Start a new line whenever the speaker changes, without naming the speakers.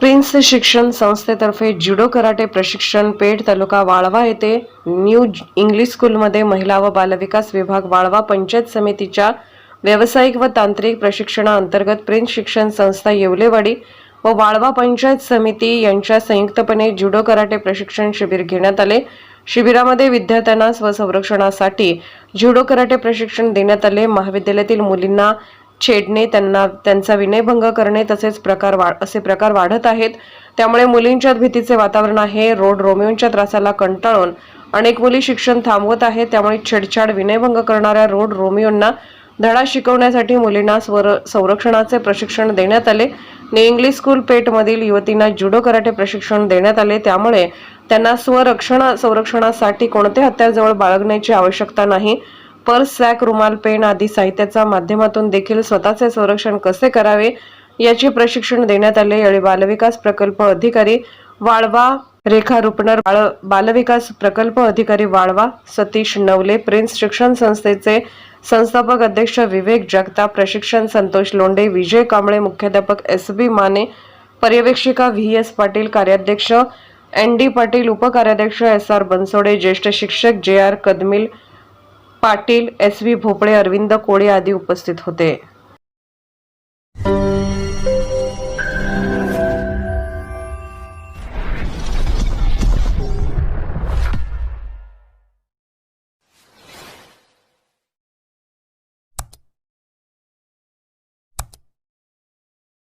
Prince शिक्षण संस्थेतर्फे जुडो karate प्रशिक्षण पेठ तालुका वाळवा येथे न्यू इंग्लिश स्कूलमध्ये महिला व बालविकास विभाग वाळवा पंचायत समितीच्या व्यावसायिक व तांत्रिक प्रशिक्षणाअंतर्गत प्रिन्स शिक्षण संस्था येवलेवाडी व वाळवा पंचायत समिती यांच्या संयुक्तपणे जुडो कराटे प्रशिक्षण शिबिर घेण्यात आले. शिबिरामध्ये विद्यार्थ्यांना स्वसंरक्षणासाठी जुडो कराटे प्रशिक्षण देण्यात आले. महाविद्यालयातील मुलींना छेडणे त्यांना त्यांचा विनयभंग करणे तसेच प्रकार वा असे प्रकार वाढत आहेत. त्यामुळे मुलींच्यात भीतीचे वातावरण आहे. रोड रोमिओंच्या त्रासाला कंटाळून अनेक मुली शिक्षण थांबवत आहेत. त्यामुळे छेडछाड विनयभंग करणाऱ्या रोड रोमिओंना धडा शिकवण्यासाठी मुलींना स्वर संरक्षणाचे प्रशिक्षण देण्यात आले. न्यू इंग्लिश स्कूल पेठमधील युवतींना जुडो कराटे प्रशिक्षण देण्यात आले. त्यामुळे त्यांना स्वरक्षण संरक्षणासाठी कोणते हत्यार बाळगण्याची आवश्यकता नाही. पर्स सॅक रुमाल पेन आदी साहित्याच्या माध्यमातून देखील स्वतःचे संरक्षण कसे करावे याचे प्रशिक्षण देण्यात आले. यावेळी बालविकास प्रकल्प अधिकारी वाळवा रेखा रुपनर बाळ बालविकास प्रकल्प अधिकारी वाळवा सतीश नवले प्रिन्स शिक्षण संस्थेचे संस्थापक अध्यक्ष विवेक जगताप प्रशिक्षण संतोष लोंडे विजय कांबळे मुख्याध्यापक एस बी माने पर्यवेक्षिका व्ही एस पाटील कार्याध्यक्ष एन डी पाटील उपकार्याध्यक्ष एस आर बनसोडे ज्येष्ठ शिक्षक जे आर कदमिल पाटील एस व्ही भोपळे अरविंद कोळे आदी उपस्थित होते.